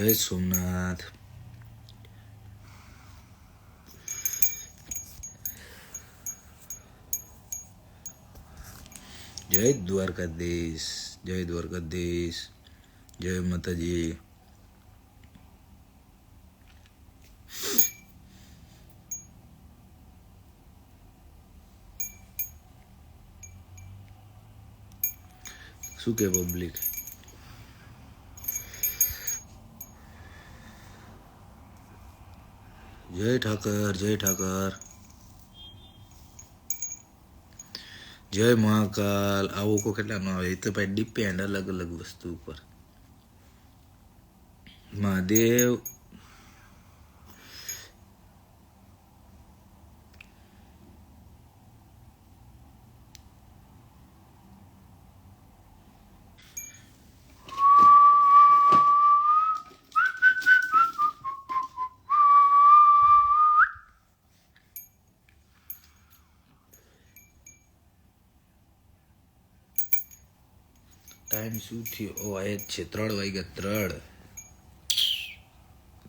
જય સોમનાથ જય દ્વારકાધીશ જય દ્વારકાધીશ જય માતાજી શું કે પબ્લિક જય ઠાકર જય ઠાકર. જય મહાકાલ. આવું કો કેટલા નો આવે? એ તો ભાઈ ડિપેન્ડ અલગ અલગ વસ્તુ ઉપર. મહાદેવ ટાઈમ શું થયો? ઓ છે, ત્રણ વાગ્યા ત્રણ.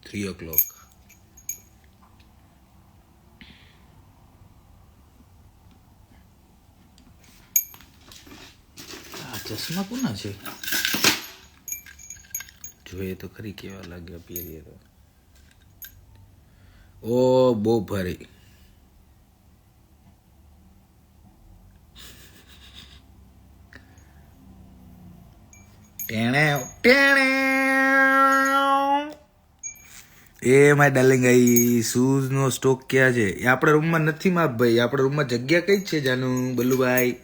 થ્રી ઓ ક્લોક ચશ્મા કોના છે? જોઈએ તો ખરી કેવા લાગ્યા પહેરીએ તો. ઓ, બહુ ભારી. ટેણે ટેણે. એ માય ડાર્લિંગ આઈ શૂઝ નો સ્ટોક ક્યાં છે? એ આપણા રૂમમાં નથી માપ ભાઈ. આપણા રૂમમાં જગ્યા કઈ છે, જાનું બલ્લુભાઈ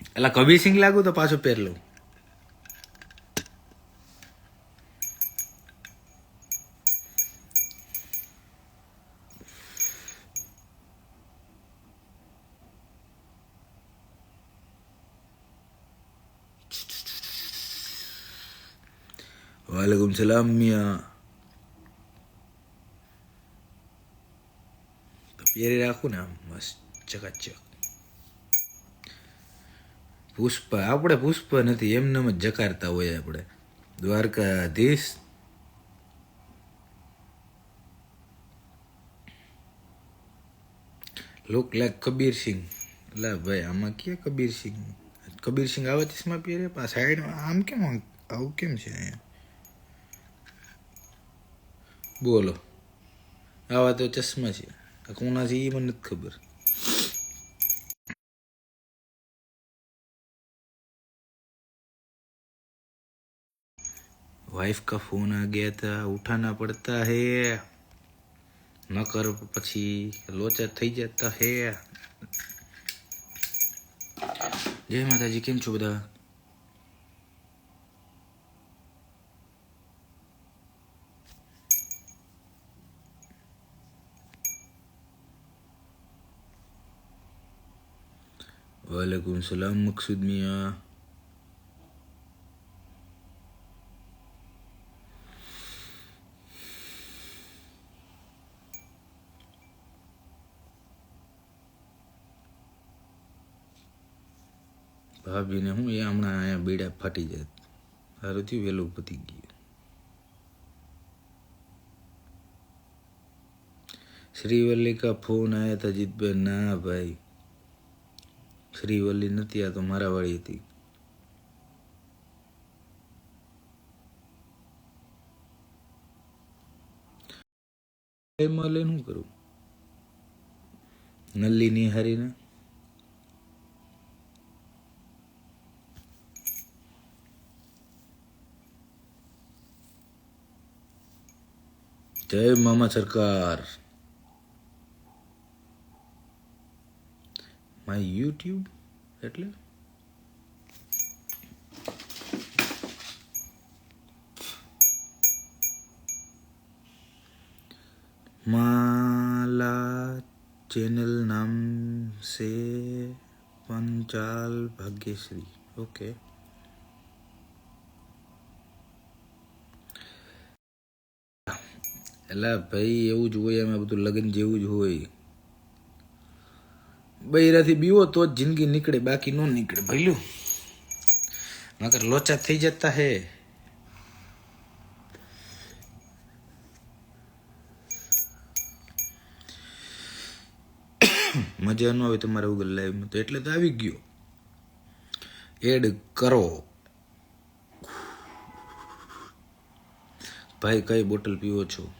એટલે કબીર સિંહ લાગુ તો પાછો પહેર લઉં વાલેકુમ સલામ મિયા તો પહેરી રાખું ને આમ, મસ્ત, ચકાચક. પુષ્પ, આપણે પુષ્પ નથી, એમને જ જકારતા હોય આપણે. દ્વારકાધીશ. લુક લાઈક કબીર સિંહ એટલે ભાઈ, આમાં ક્યાં કબીર સિંહ કબીર સિંહ આવે ચશ્મા પહેરે પા સાઈડ આમ કેમ આવું કેમ છે અહીંયા? બોલો આવા તો ચશ્મા છે આ કોના છે એ મને નથી ખબર वाइफ का फोन आ गया था उठाना पड़ता है નકર પછી લોચા થઈ જતા હે જય માતાજી કેમ છો બધા वालेकुम सलाम मकसूद मियाँ ભાભીને હું એ હમણાં અહીંયા બીડા ફાટી જાય સારું થયું વહેલું પતી ગયું શ્રીવલ્લી કા ફોન આયા था જીતભાઈ ના ભાઈ શ્રીવલ્લી નથી, આ તો મારા વાળી હતી એમાં શું કરું? નલ્લી નિહારીને? જય મામા સરકાર. માય યુટ્યુબ એટલે માલા ચેનલ નામ સે પંચાલ ભાગ્યશ્રી. ઓકે. એટલે ભાઈ એવું જ હોય, અમે બધું લગ્ન જેવું જ હોય. બૈરાથી બીવો તો જ જિંદગી નીકળે, બાકી ન નીકળે. ભૈલું નકર લોચા થઈ જતા હે. મજા ન આવે તમારા ઉગલ લાઈવમાં તો. એટલે તો આવી ગયો. એડ કરો. ભાઈ, કઈ બોટલ પીવો છો?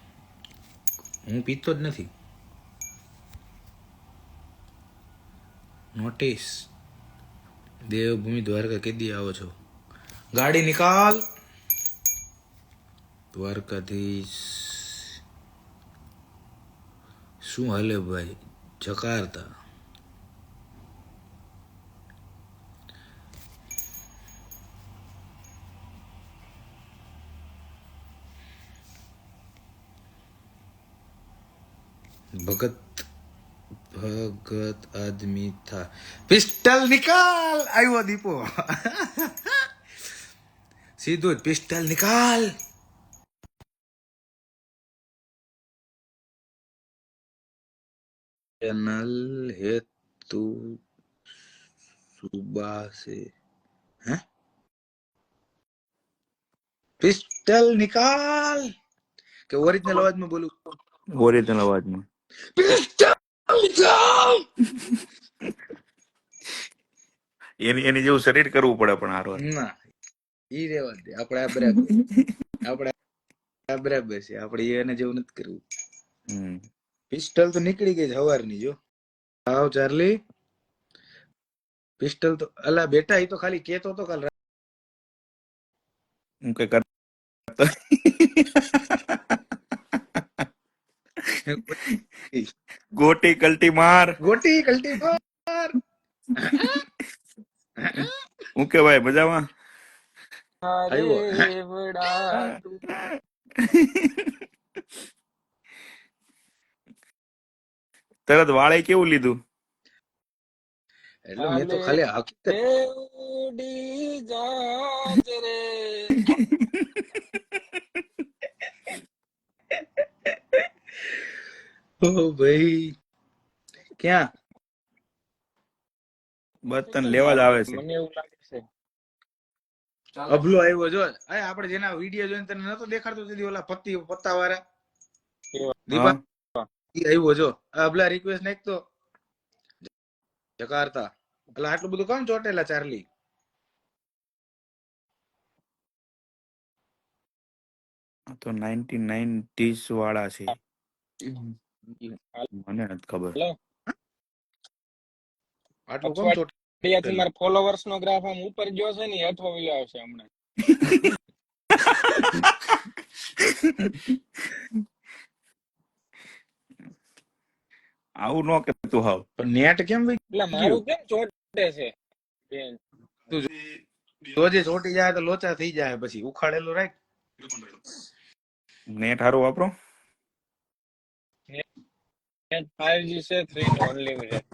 હું પીતો જ નથી. નોટિસ દેવભૂમિ દ્વારકા કેદી આવો છો? ગાડી નિકાલ. દ્વારકાધીશ. શું હાલે ભાઈ? જકારતા. ભગત ભગત આદમી પિસ્ટલ નિકાલ! આવ્યો દીપો. સીધું પિસ્ટલ નિકાલ! ચેનલ હેતુ સુબા હે? પિસ્ટલ નિકાલ! કે ઓરિજિનલ અવાજમાં બોલું? ઓરિજિનલ અવાજમાં. પિસ્ટલ! એની એની જેવું શરીર કરવું પડે પણ હારો ના ઈ રેવા દે. આપણે આ બરાબર. આપણે આ બરાબર છે. આપણે એને જેવું નથી કરવું. પિસ્ટલ તો નીકળી ગઈ સવારની જો. આવ ચાર્લી. પિસ્ટલ તો અલા બેટા એ તો ખાલી કેતો તો કાલ હું કઈ કરતો ગોટી. કલટી માર. ગોટી કલ્ટી માર. હું કે ભાઈ મજામાં તરત વાળે કેવું લીધું? એટલે મેં તો ખાલી હકીકત ઓ ભાઈ. ક્યાં? બર્તન લેવા જ આવે છે. મને એવું લાગે છે. અભલો આવ્યો જો. અરે આપણે જેના વીડિયો જોઈને તને નતો દેખાડતો તેથી ઓલા પત્તી પત્તા વાળા દીપા? આવ્યો જો. અભલા રિક્વેસ્ટ નાખ તો જકારતા. એટલે આટલું બધું કોણ ચોટેલા ચાર્લી? આ તો નાઇન્ટી નાઇન્ટીસ વાળા છે. મને નથી ખબર. આટલું કોણ ચોટે ત્યાંથી મારા ફોલોવર્સ નો ગ્રાફ આમ ઉપર ગયો છે ને હેઠો વયો આવશે હમણાં. આવું ન કે તું હાવ. પણ નેટ કેમ એટલે મારું કેમ ચોટે છે? બેન. જોજે ચોટી જાય તો લોચા થઈ જાય પછી. ઉખાડેલું રાખ. નેટ હારું વાપરો. ફાઈવ જી છે થ્રી અનલિમિટેડ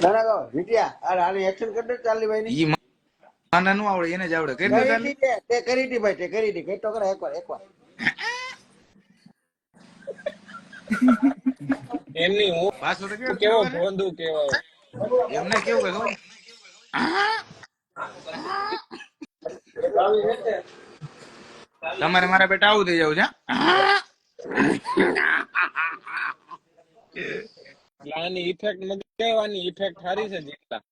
ના ના કહો જીત્યા અરે આની એક્શન કરી દે ચાલી ભાઈ ઈ માના નું આવડે એને જ આવડે. કરી તે કરી હતી ભાઈ કરી હતી કઈ તો કરે એકવાર એકવાર એમની હું કેવો? ભોંદુ કેવો એમને કેવું કે ખબર? તમારે મારા બેટા આવું થઈ જવું છે હા? ઇફેક્ટ આની ઇફેક્ટ મગાવવાની ઇફેક્ટ સારી છે જેટલા.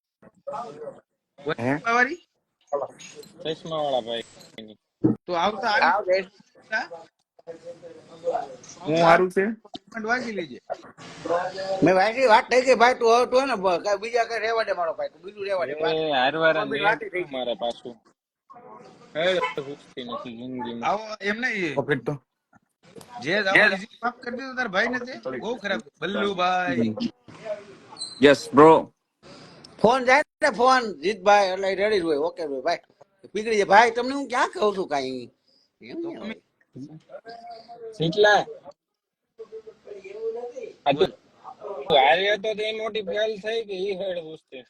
ચશ્મા વાળા ભાઈ તો આવતા આવી હું સારું છે? વાંચી લેજે મેં વાત થઈ ગઈ ભાઈ તું હવે તું ને કઈ બીજા કઈ રહેવા દે મારો ભાઈ તું બીજું રહેવા દે એ હારવાર. મારે પાછું. હે પૂછતી નથી જિંદગીમાં. આવો એમ નહીં. પોકેટ તો. જે માફ કરી દીધું તાર ભાઈ ને તે બહુ ખરાબ. બલ્લુભાઈ યસ બ્રો ફોન જાય ને ફોન જીતભાઈ એટલે રેડી હોય. ઓકે ભાઈ. ભાઈ પીગળી જાય. ભાઈ તમને હું ક્યાં કહું છું કાંઈ? એમ નહીં હોય. જેટલા આ તો હારે હતો તો એ મોટી ફેલ થઈ કે ઈ હેડ પૂછતી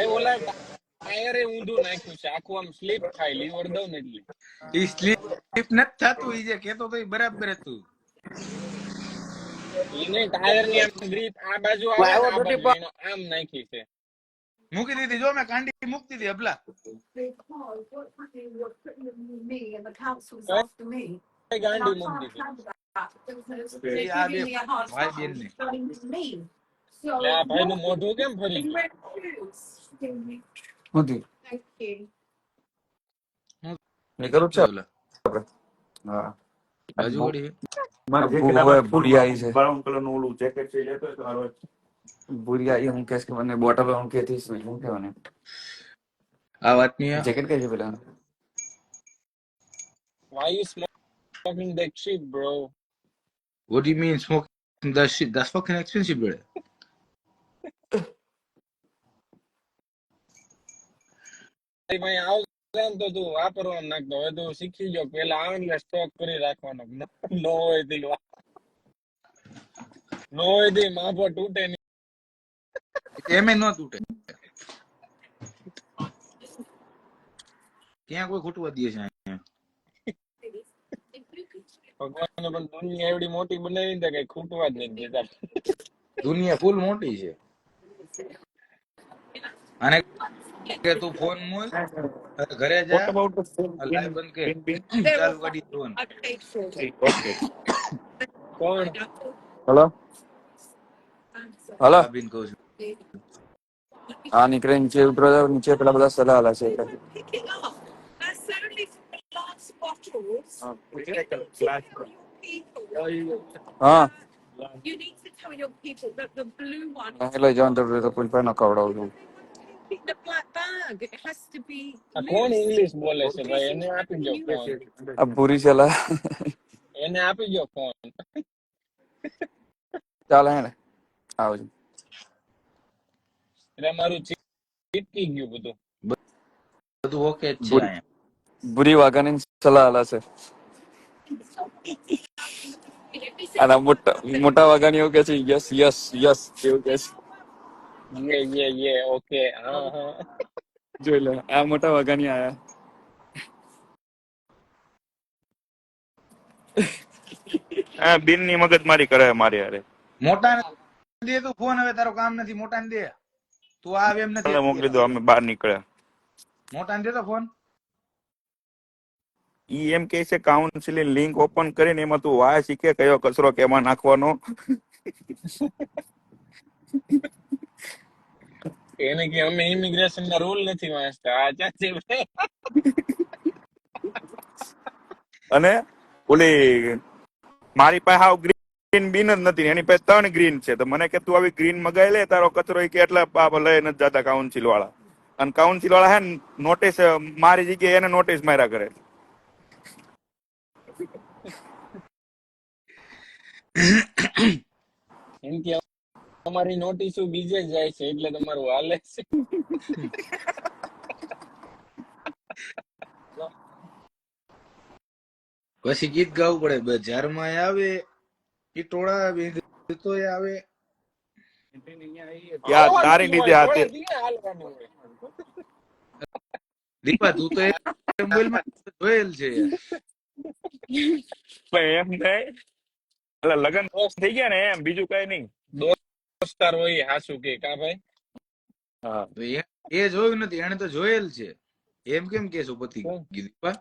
એ ઓલા ટાયરે ઊંધું નાખ્યું છે. આખું આમ સ્લીપ થાય લીવર દઉં ને એટલે. ઈ સ્લીપ નથી થતું ઈ જે કેતો તો ઈ બરાબર હતું. એને ટાયરની આમ ગ્રીપ આ બાજુ આવે આમ નાખી છે. મૂકી દીધી જો મેં કાંડી મૂકી દીધી અબલા Because what's happening, you're putting me and the council's Right. after me. કઈ And I ગાંડી can't મૂકી દીધી આ બે ભાઈ મોઢું કેમ ફરી કરું છે હા મારે jacket હવે ભૂરી આવી છે બ્રાઉન કલરનું ઓલું જેકેટ છે એ લેતો તો હારો એ આવી હું કેસ કે મને બોટલ હું કહેતી છું શું કહેવાને? આ વાતની જેકેટ કઈ છે પેલા why you smoking that shit bro? What do you mean smoking that shit? That's fucking expensive bro. ભાઈ પાસે આવશે ને તો તું વાપરવા નાખતો હવે તું શીખી ગયો પેલા આવે એટલે સ્ટોક કરી રાખવાનો નો હોય તે નો હોય તે માફો તૂટે નહીં એમે ન તૂટે ક્યાં કોઈ ખૂટવા દે છે? ભગવાને પણ દુનિયા એવડી મોટી બનાવી ને કઈ ખૂટવા જ નથી દેતા દુનિયા ફૂલ મોટી છે અને કે તું ફોન મોલ ઘરે જા લાઈવ બંધ કે? ચાલુ કરી ફોન. Okay. કોણ હલો હલો બિન કહું છું આ નીકળે નીચે ઉતરો જાવ નીચે પેલા બધા સલાહ આલા છે. Uh. હા You need to tell your people that the blue one તો તો ખવડાવું છું Pick the black bag. It has to be આ કોણ loose. ઇંગ્લિશ બોલે છે ભાઈ એને આપી દો ફોન આ પૂરી સલાહ એને આપી દો ફોન ચાલે હે આવજો એટલે મારું ચીટકી ગયું બધું. બધું ઓકે જ છે બુરી વાઘાની સલાહ આલા છે. અને આ મોટા મોટા વાગાની એવું કે છે યસ યસ યસ એવું કે છે. યે યે યે ઓકે હા હા. જોઈ લે આ મોટા વાગાની આયા. હા બિનની મગજ મારી કરે મારી હારે. મોટા દે તું ફોન હવે તારો કામ નથી મોટા ને દે. તું આવે એમ નથી મોકલી દો અમે બહાર નીકળ્યા. મોટા દે ફોન. ઈ એમ કે છે કાઉન્સિલિંગ લિંક ઓપન કરીને એમાં તું વાય શીખે કયો કચરો કેમાં નાખવાનો. એને કે અમે ઇમિગ્રેશન ના રૂલ નથી વાંચતા આ ચાચી અને ઓલી મારી પાસે હાવ ગ્રીન બિન જ નથી એની પાસે ત્રણ ગ્રીન છે. તો મને કે તું આવી ગ્રીન મગાઈ લે તારો કચરો કે એટલા લઈ નથી જતા કાઉન્સિલ વાળા. અને કાઉન્સિલ વાળા હે નોટિસ મારી જગ્યાએ એને નોટિસ માર્યા કરે એમ કે અમારી નોટિસો બીજે જાય છે એટલે તમારું હાલે છે. પછી ગીત ગાવું પડે બજારમાં આવે ઈટોળા ટોળા તોય આવે. યાર તારી લીધે હાથે. દીપા તું તો મોબાઈલમાં જોયેલ છે. પણ એમ નહીં એટલે લગન થઈ ગયા ને એમ બીજું કઈ નહીં. દોસ્તાર હોય હાસુ કે કા ભાઈ? હા. તો એ- એ જોયું નથી એને તો જોયેલ છે. એમ કેમ કેસો પતિ? દીપા?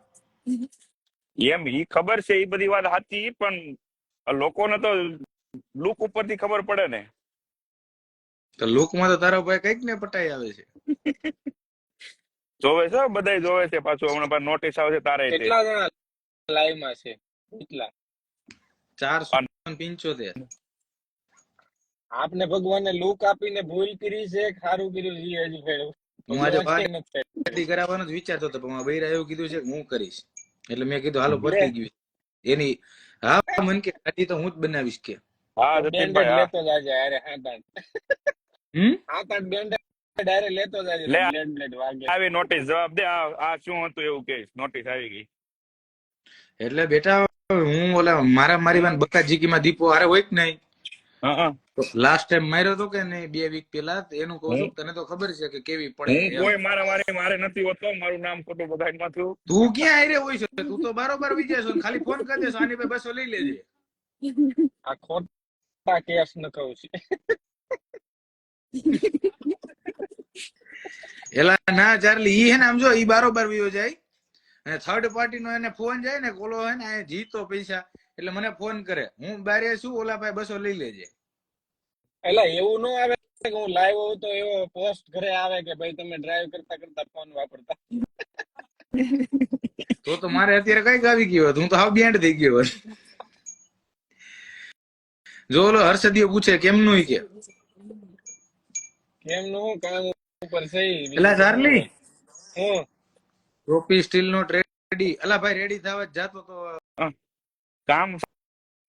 એમ ઈ ખબર છે એ બધી વાત સાચી પણ લોકોને તો લુક ઉપરથી ખબર પડે ને. તો લુકમાં તો તારા ભાઈ કંઈક ને પટાઈ આવે છે. જોવે છે બધાય જોવે છે પાછું હમણાં પાછું નોટિસ આવશે તારે કેટલા જણા લાઈવમાં છે? કેટલા? ચારસો પિંચોતેર. આપને ભગવાને લુક આપીને ભૂલ કરી છે ખારું સારું કર્યું છે એ હજી ફેરવું હું આજે. પાર્ટી કરાવવાનો જ વિચારતો હતો પણ મારા બૈરા એવું કીધું છે કે હું કરીશ. એટલે મેં કીધું હાલો. પતી ગયું એની હા મન કે ગાડી તો હું જ બનાવીશ કે. હા જતીનભાઈ હા. લેતો જાજે અરે હા આઠ હમ? હા આઠ બેન્ડેડ અરે લેતો જાજે લે. બ્લેડ બ્લેડ વાગે. આવી નોટિસ જવાબ દે આ આ શું હતું એવું કે નોટિસ આવી ગઈ. એટલે બેટા હું ઓલા મારા મારી વાન બકા જીકીમાં દીપો હારે હોય કે નહીં. લાસ્ટ ટાઈમ માર્યો તો કે નહીં? બે વીક પેલા એનું કહું છું તને તો ખબર છે કે કેવી પડે હું? કોઈ મારા મારે મારે નથી હોતો. મારું નામ ખોટું બધાયમાં થયું તું ક્યાં આયરે હોય છે? તું તો બારોબાર વિજય છો ખાલી ફોન કરી દેશો આની પાસે બસો લઈ લેજે. આ ખોટા કેસ ન કહું છું. એલા ના ચાર્લી ઈ હે ને આમ જો ઈ બારોબાર વિયો જાય. અને થર્ડ પાર્ટી નો એને ફોન જાય ને કોલો હે ને જીતો પૈસા. એટલે મને ફોન કરે. હું બારે છું ઓલા ભાઈ બસો લઈ લેજે. એટલે એવું ન આવે કે હું લાઈવ હોઉં તો એવો પોસ્ટ ઘરે આવે કે ભાઈ તમે ડ્રાઈવ કરતા કરતા ફોન વાપરતા. તો તો મારે અત્યારે કંઈક આવી ગયો હું તો હાવ બેન્ડ થઈ ગયો હોત. જો ઓલો હર્ષદીઓ પૂછે કેમનું ઈ કે? કેમનું? નું કામ ઉપર સહી એલા ચાર્લી હું? રોપી સ્ટીલ નો ટ્રેડી. અલા ભાઈ રેડી થવા જ જાતો તો. કામ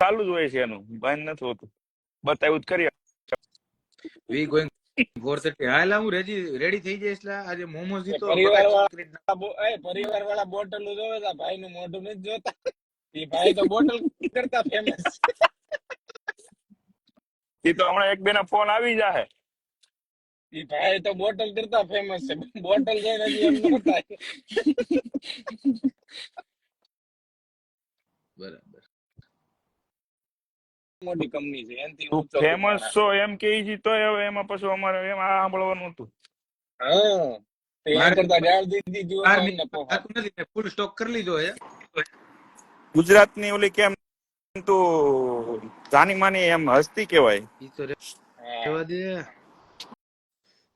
ચાલુ જ હોય છે એનું. બંધ નથી હોતું. બતાવ્યું જ કરી વી ગોઈંગ ફોર થર્ટી હા એટલે હું રેડી રેડી થઈ જઈશ એટલે આજે મોમોસ જીતો પરિવાર વાળા પરિવાર વાળા બોટલ જોવે તા ભાઈ નું મોઢું નથી જોતા. એ ભાઈ તો બોટલ કરતા ફેમસ એ તો હમણાં એક બે ના ફોન આવી જાય એ ભાઈ તો બોટલ કરતા ફેમસ છે બોટલ જોઈને હજી એમ ન થાય બરાબર. મોટી કંપની છે એનથી ઊંચો ફેમસ છો એમ કે છે તો હવે એમાં પછી અમારે એમ આ સાંભળવાનું હતું હા તો એના કરતા ગાળ દીધી જુઓ તો બાર અમને મિનિટ પોહાય. થતું નથી ફૂલ સ્ટોક કરી લીધો હે. ગુજરાતની ઓલી કેમ તું જાની માની એમ હસ્તી કેવાય ઈ તો હા. દે.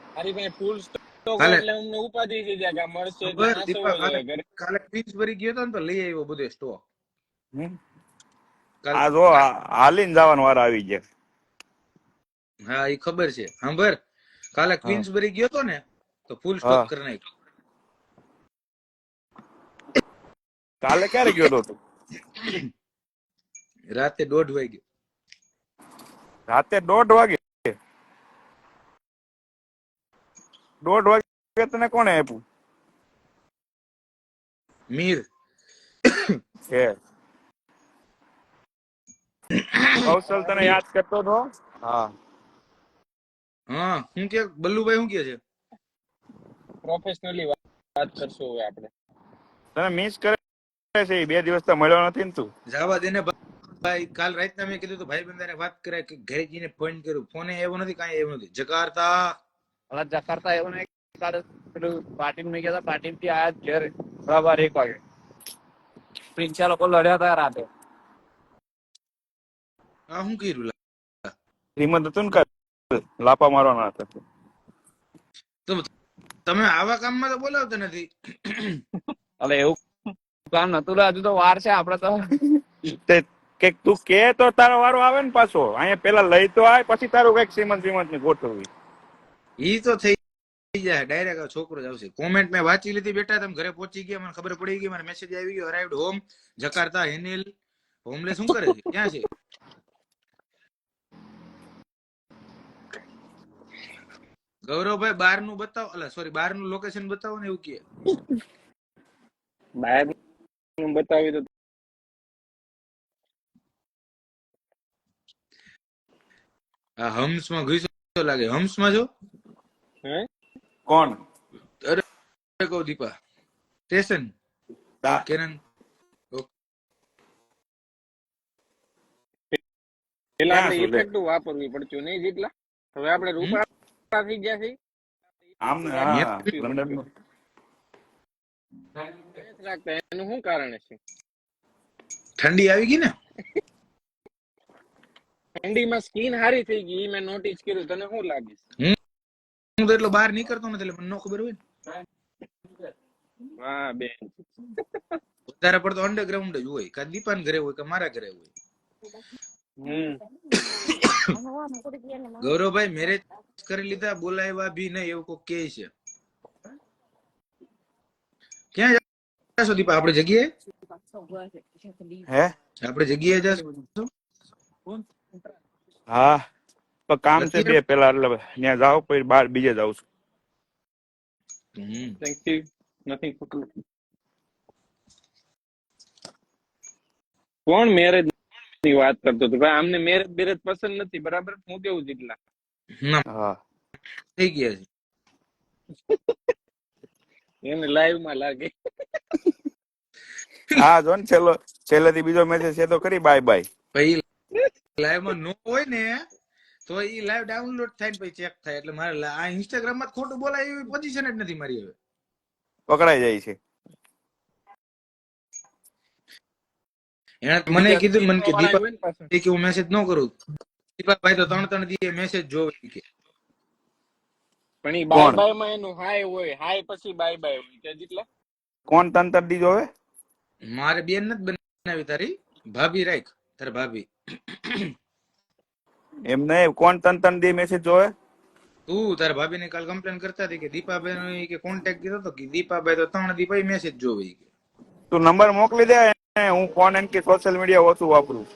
મારી પાસે ફૂલ સ્ટોક એટલે અમને ઉપાધિ છે જાય મળશે કાલે ભરી ગયો તો ને તો લઈ આવ્યો બધો સ્ટોક આ જો હાલીને જવાનો વાર આવી ગયા. હા એ ખબર છે. સાંભળ કાલે ક્વીન્સ ભરી ગયો તો ને તો ફૂલ સ્ટોપ કરી નાખ્યો. કાલે ક્યારે ગયો તો? રાતે દોઢ વાગે રાતે દોઢ વાગે? દોઢ વાગે તને કોણે આપ્યું? મીર. છે કૌશલ તને યાદ કરતો હતો? હા. હા હું કે બલ્લુભાઈ શું કે છે? પ્રોફેશનલી વાત કરશું હવે આપણે. તને મિસ કરે છે બે દિવસ તો મળ્યો નથી ને તું. જવા દેને ભાઈ કાલ રાતના મેં કીધું તો ભાઈ બંધાને વાત કરાય કે ઘરે જઈને ફોન કર્યું ફોને એવું નથી કાંઈ એવું નથી. જકારતા. ઓલા જકાર્તા એવું નહીં. કાલ પેલું પાર્ટી મેં ગયા હતા પાર્ટી થી આયા જ ઘેર. બરાબર એક વાગે. પ્રિન્સા લોકો લડ્યા હતા રાતે. આ શું કર્યું શ્રીમંત હતું ને કાલ લાપા મારવાના હતા. તમે આવા કામમાં તો બોલાવતા નથી. અલે એવું કામ નતું લે હજુ તો વાર છે આપડે તો. કે તું કે તો તારો વારો આવે ને પાછો. અહીંયા પેલા લઈ તો આય પછી તારું કંઈક શ્રીમંત શ્રીમંતની ગોઠવવી ઈ તો થઈ જાય ડાયરેક્ટ છોકરો જ આવશે. કોમેન્ટ મેં વાંચી લીધી બેટા તમે ઘરે પહોંચી ગયા મને ખબર પડી ગઈ મને મેસેજ આવી ગયો arrived home Jakarta Henil homeless શું કરે છે? ક્યાં છે? ગૌરવભાઈ બારનું બતાવો. અલા સોરી બારનું લોકેશન બતાવો ને એવું કે બારનું બતાવી તો આ હમ્સમાં ઘુસ્યો લાગે. હમ્સમાં જો હે? કોણ? કહું દીપા. સ્ટેશન? કેરન પેલા આપણે વાપરવી પડતું નહીં જેટલા. હવે આપણે રૂપા થઈ ગયા છે. આમ ને હા યep. લંડનનું. નથી લાગતા એનું શું કારણ છે ઠંડી આવી ગઈ ને? ઠંડીમાં સ્કીન હારી થઈ ગઈ મેં નોટિસ કર્યું તને શું લાગે હું તો એટલો બહાર નીકળતો નથી એટલે મને ન ખબર હોય હા બેન. વધારે પડતો અંડરગ્રાઉન્ડ જ હોય કા દીપાન ઘરે હોય કે મારા ઘરે હોય. ગૌરવભાઈ મેરેજ કરી લીધા બોલાવ્યા બી નહીં એવું કોઈ કે છે? ક્યાં જશો દીપા? આપણે જગ્યાએ? હે? આપણે જગ્યાએ જશો હા. પણ કામ છે બે પેલા એટલે ત્યાં જાવ પછી બાર બીજે જાવ છું. હમ. થેન્ક યુ નથિંગ કોણ મેરેજ ની વાત કરતો હતો. ભાઈ આમને મેરેજ બેરેજ પસંદ નથી બરાબર? હું કેવું જેટલા હા. થઈ ગયા છે. એને લાઈવમાં લાગે. હા જો ને છેલ્લો છેલ્લેથી બીજો મેસેજ છે તો કરી બાય બાય ભાઈ લાઈવમાં નો હોય ને તો એ લાઈવ ડાઉનલોડ થાય ને પછી ચેક થાય. એટલે મારે આ ઇન્સ્ટાગ્રામમાં ખોટું બોલાય એવી પોઝિશન જ નથી મારી હવે. પકડાઈ જાય છે. તો મને કીધું મને કે દીપા કે હું મેસેજ ન કરું. દીપાભાઈ તો ત્રણ ત્રણ દી મેસેજ જોવે કે. પણ એ બાય બાયમાં એનું હાય હોય. હાય પછી બાય બાય હોય. કે જેટલા કોણ તંતર દી જોવે મારે બેન નથી બનાવી તારી. ભાભી રાખ. તારી ભાભી. એમ નહીં કોણ તંતર દી મેસેજ જોવે? તું તારા ભાભી ને કાલ કમ્પ્લેન કરતા હતી કે દીપાભાઈ નો ઈ કે કોન્ટેક્ટ કીધો તો કે દીપાભાઈ તો ત્રણ દી પછી મેસેજ જોવે કે. તું નંબર મોકલી દે એને હું ફોન એમ કે સોશિયલ મીડિયા ઓછું વાપરું.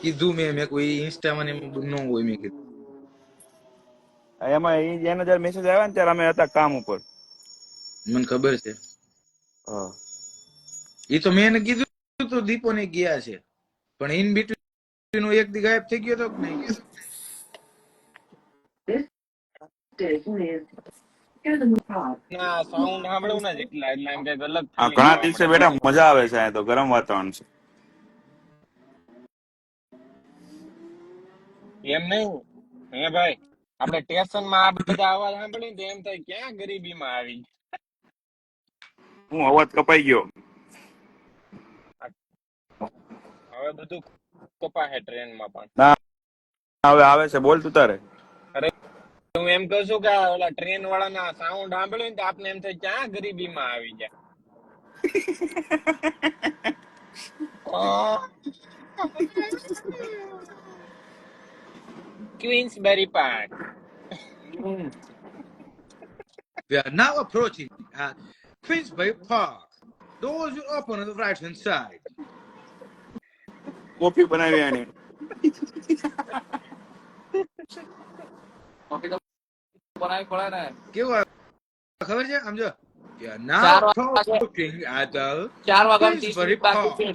કીધું મેં મેં કોઈ ઇન્સ્ટામાં ને ન હોય મેં કીધું. એમાં એનો જયારે મેસેજ આવ્યા ને ત્યારે અમે હતા કામ ઉપર. મને ખબર છે. હા. એ તો મેં એને કીધું તો દીપો ને ગયા છે. પણ ઇન બિટવીન એક દી ગાયબ થઈ ગયો તો કે નહીં? ના સાઉન્ડ સાંભળવું ને જેટલા એટલે એમ કંઈક અલગ આ ઘણા દિવસે બેટા મજા આવે છે તો ગરમ વાતાવરણ છે. એમ નહીં? હે ભાઈ આપણે સ્ટેશનમાં આ બધા અવાજ સાંભળીને તો એમ થાય ક્યાં ગરીબી માં આવી? હું અવાજ કપાઈ ગયો. હવે બધું કપાહે ટ્રેનમાં પણ. ના હવે આવે છે બોલ તું તારે. હું એમ કહું છું કે આ ઓલા ટ્રેન વાળાના સાઉન્ડ સાંભળ્યું ને તો આપને એમ થાય ક્યાં ગરીબી માં આવી ગયા Queensbury park We are now approaching uh, Finsbury Park. Doors will open on the right hand side. Coffee બનાવી આની કોફી તો બનાવી પડે ને કેવું ખબર છે? આમ જો. We are now ચાર વાગ્યા ત્રીસ મિનિટ બાકી છે.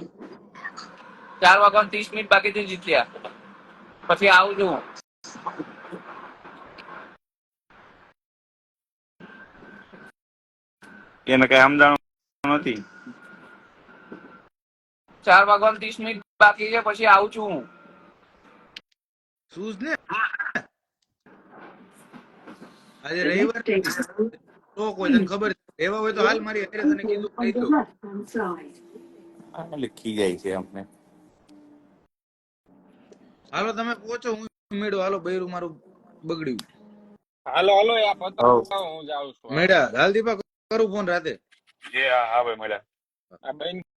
ચાર વાગ્યા ત્રીસ મિનિટ બાકી છે જીત્યા. પછી આવું છું. એને કઈ સમજાણું નથી. ચાર વાગ્યા ત્રીસ મિનિટ બાકી છે પછી આવું છું. હું શૂઝ ને? આજે રવિવાર તો કોઈ તને ખબર એવા હોય તો હાલ મારી અત્યારે તને કીધું કહી દઉં લખી જાય છે અમને. હાલો તમે પહોંચો હું મેળો. હાલો બૈરું મારું બગડ્યું. હાલો હાલો આ હવ. હું જાઉં છું. મેડા હાલ દીપા કરું ફોન રાતે? જે હા ભાઈ મેડા આ બેન